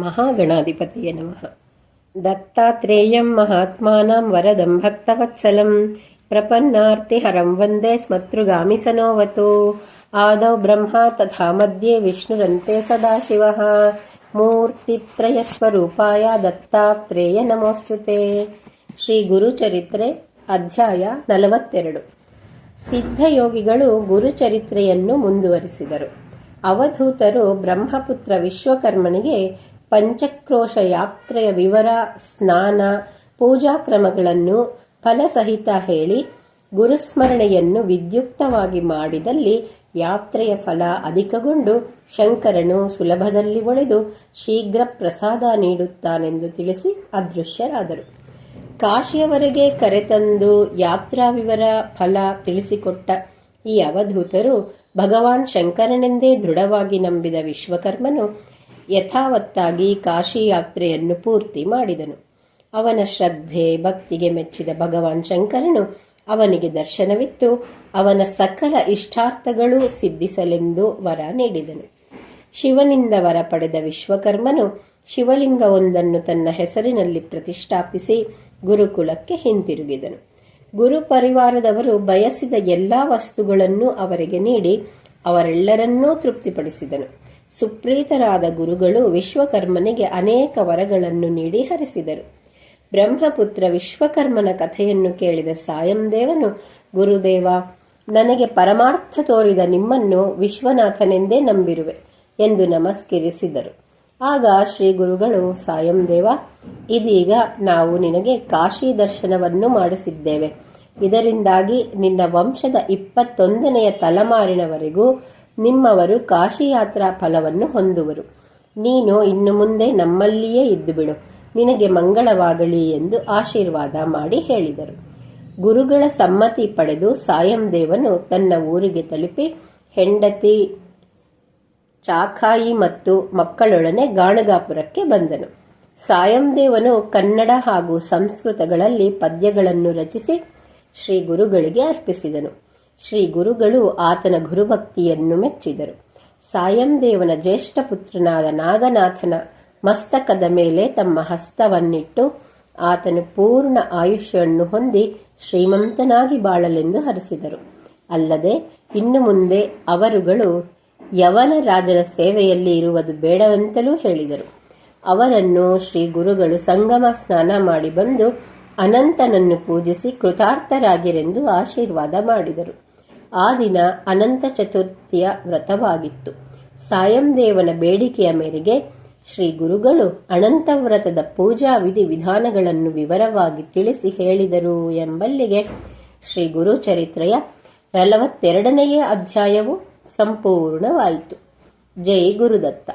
ಮಹಾಗಣಾಧಿಪತಿಯ ನಮಃ. ದತ್ತಾತ್ರೇಯಂ ಮಹಾತ್ಮಾನಾಂ ವರದಂ ಭಕ್ತವತ್ಸಲಂ ಪ್ರಪನ್ನಾರ್ತಿಹರಂ ವಂದೇ ಸ್ಮತೃಗಾಮಿ ಸನೋವತು. ಆದೌ ಬ್ರಹ್ಮ ತಥಾ ಮಧ್ಯೆ ವಿಷ್ಣುರಂತೆ ಸದಾಶಿವಃ. ಮೂರ್ತಿತ್ರಯಸ್ವರೂಪಾಯ ದತ್ತಾತ್ರೇಯ ನಮೋಸ್ತುತೆ. ಶ್ರೀ ಗುರುಚರಿತ್ರೆ ಅಧ್ಯಾಯ ನಲವತ್ತೆರಡು. ಸಿದ್ಧಯೋಗಿಗಳು ಗುರುಚರಿತ್ರೆಯನ್ನು ಮುಂದುವರಿಸಿದರು. ಅವಧೂತರು ಬ್ರಹ್ಮಪುತ್ರ ವಿಶ್ವಕರ್ಮನಿಗೆ ಪಂಚಕ್ರೋಶ ಯಾತ್ರೆಯ ವಿವರ, ಸ್ನಾನ, ಪೂಜಾ ಕ್ರಮಗಳನ್ನು ಫಲಸಹಿತ ಹೇಳಿ ಗುರುಸ್ಮರಣೆಯನ್ನು ವಿದ್ಯುಕ್ತವಾಗಿ ಮಾಡಿದಲ್ಲಿ ಯಾತ್ರೆಯ ಫಲ ಅಧಿಕಗೊಂಡು ಶಂಕರನು ಸುಲಭದಲ್ಲಿ ಒಳೆದು ಶೀಘ್ರ ಪ್ರಸಾದ ನೀಡುತ್ತಾನೆಂದು ತಿಳಿಸಿ ಅದೃಶ್ಯರಾದರು. ಕಾಶಿಯವರೆಗೆ ಕರೆತಂದು ಯಾತ್ರಾ ವಿವರ, ಫಲ ತಿಳಿಸಿಕೊಟ್ಟ ಈ ಅವಧೂತರು ಭಗವಾನ್ ಶಂಕರನೆಂದೇ ದೃಢವಾಗಿ ನಂಬಿದ ವಿಶ್ವಕರ್ಮನು ಯಥಾವತ್ತಾಗಿ ಕಾಶಿ ಯಾತ್ರೆಯನ್ನು ಪೂರ್ತಿ ಮಾಡಿದನು. ಅವನ ಶ್ರದ್ಧೆ ಭಕ್ತಿಗೆ ಮೆಚ್ಚಿದ ಭಗವಾನ್ ಶಂಕರನು ಅವನಿಗೆ ದರ್ಶನವಿತ್ತು. ಅವನ ಸಕಲ ಇಷ್ಟಾರ್ಥಗಳೂ ಸಿದ್ಧಿಸಲೆಂದು ವರ ನೀಡಿದನು. ಶಿವನಿಂದ ವರ ಪಡೆದ ವಿಶ್ವಕರ್ಮನು ಶಿವಲಿಂಗವೊಂದನ್ನು ತನ್ನ ಹೆಸರಿನಲ್ಲಿ ಪ್ರತಿಷ್ಠಾಪಿಸಿ ಗುರುಕುಲಕ್ಕೆ ಹಿಂತಿರುಗಿದನು. ಗುರು ಪರಿವಾರದವರು ಬಯಸಿದ ಎಲ್ಲಾ ವಸ್ತುಗಳನ್ನು ಅವರಿಗೆ ನೀಡಿ ಅವರೆಲ್ಲರನ್ನೂ ತೃಪ್ತಿಪಡಿಸಿದನು. ಸುಪ್ರೀತರಾದ ಗುರುಗಳು ವಿಶ್ವಕರ್ಮನಿಗೆ ಅನೇಕ ವರಗಳನ್ನು ನೀಡಿ ಹರಿಸಿದರು. ಬ್ರಹ್ಮಪುತ್ರ ವಿಶ್ವಕರ್ಮನ ಕಥೆಯನ್ನು ಕೇಳಿದ ಸಾಯಂದೇವನು, ಗುರುದೇವ, ನನಗೆ ಪರಮಾರ್ಥ ತೋರಿದ ನಿಮ್ಮನ್ನು ವಿಶ್ವನಾಥನೆಂದೇ ನಂಬಿರುವೆ ಎಂದು ನಮಸ್ಕರಿಸಿದರು. ಆಗ ಶ್ರೀ ಗುರುಗಳು, ಸಾಯಂದೇವ, ಇದೀಗ ನಾವು ನಿನಗೆ ಕಾಶಿ ದರ್ಶನವನ್ನು ಮಾಡಿಸಿದ್ದೇವೆ. ಇದರಿಂದಾಗಿ ನಿನ್ನ ವಂಶದ ಇಪ್ಪತ್ತೊಂದನೆಯ ತಲೆಮಾರಿನವರೆಗೂ ನಿಮ್ಮವರು ಕಾಶಿಯಾತ್ರಾ ಫಲವನ್ನು ಹೊಂದುವರು. ನೀನು ಇನ್ನು ಮುಂದೆ ನಮ್ಮಲ್ಲಿಯೇ ಇದ್ದು ಬಿಡು ನಿನಗೆ ಮಂಗಳವಾಗಲಿ ಎಂದು ಆಶೀರ್ವಾದ ಮಾಡಿ ಹೇಳಿದರು. ಗುರುಗಳ ಸಮ್ಮತಿ ಪಡೆದು ಸಾಯಂದೇವನು ತನ್ನ ಊರಿಗೆ ತಲುಪಿ ಹೆಂಡತಿ ಚಾಖಾಯಿ ಮತ್ತು ಮಕ್ಕಳೊಡನೆ ಗಾಣಗಾಪುರಕ್ಕೆ ಬಂದನು. ಸಾಯಂದೇವನು ಕನ್ನಡ ಹಾಗೂ ಸಂಸ್ಕೃತಗಳಲ್ಲಿ ಪದ್ಯಗಳನ್ನು ರಚಿಸಿ ಶ್ರೀ ಗುರುಗಳಿಗೆ ಅರ್ಪಿಸಿದನು. ಶ್ರೀ ಗುರುಗಳು ಆತನ ಗುರುಭಕ್ತಿಯನ್ನು ಮೆಚ್ಚಿದರು. ಸಾಯಂದೇವನ ಜ್ಯೇಷ್ಠ ಪುತ್ರನಾದ ನಾಗನಾಥನ ಮಸ್ತಕದ ಮೇಲೆ ತಮ್ಮ ಹಸ್ತವನ್ನಿಟ್ಟು ಆತನು ಪೂರ್ಣ ಆಯುಷ್ಯವನ್ನು ಹೊಂದಿ ಶ್ರೀಮಂತನಾಗಿ ಬಾಳಲೆಂದು ಹರಿಸಿದರು. ಅಲ್ಲದೆ ಇನ್ನು ಮುಂದೆ ಅವರುಗಳು ಯವನ ರಾಜರ ಸೇವೆಯಲ್ಲಿ ಇರುವುದು ಬೇಡವೆಂತಲೂ ಹೇಳಿದರು. ಅವರನ್ನು ಶ್ರೀ ಗುರುಗಳು ಸಂಗಮ ಸ್ನಾನ ಮಾಡಿ ಬಂದು ಅನಂತನನ್ನು ಪೂಜಿಸಿ ಕೃತಾರ್ಥರಾಗಿರೆಂದು ಆಶೀರ್ವಾದ ಮಾಡಿದರು. ಆ ದಿನ ಅನಂತ ಚತುರ್ಥಿಯ ವ್ರತವಾಗಿತ್ತು. ಸಾಯಂದೇವನ ಬೇಡಿಕೆಯ ಮೇರೆಗೆ ಶ್ರೀ ಗುರುಗಳು ಅನಂತ ವ್ರತದ ಪೂಜಾ ವಿಧಿ ವಿಧಾನಗಳನ್ನು ವಿವರವಾಗಿ ತಿಳಿಸಿ ಹೇಳಿದರು ಎಂಬಲ್ಲಿಗೆ ಶ್ರೀ ಗುರು ಚರಿತ್ರೆಯ ನಲವತ್ತೆರಡನೆಯ ಅಧ್ಯಾಯವು ಸಂಪೂರ್ಣವಾಯಿತು. ಜೈ ಗುರುದತ್ತ.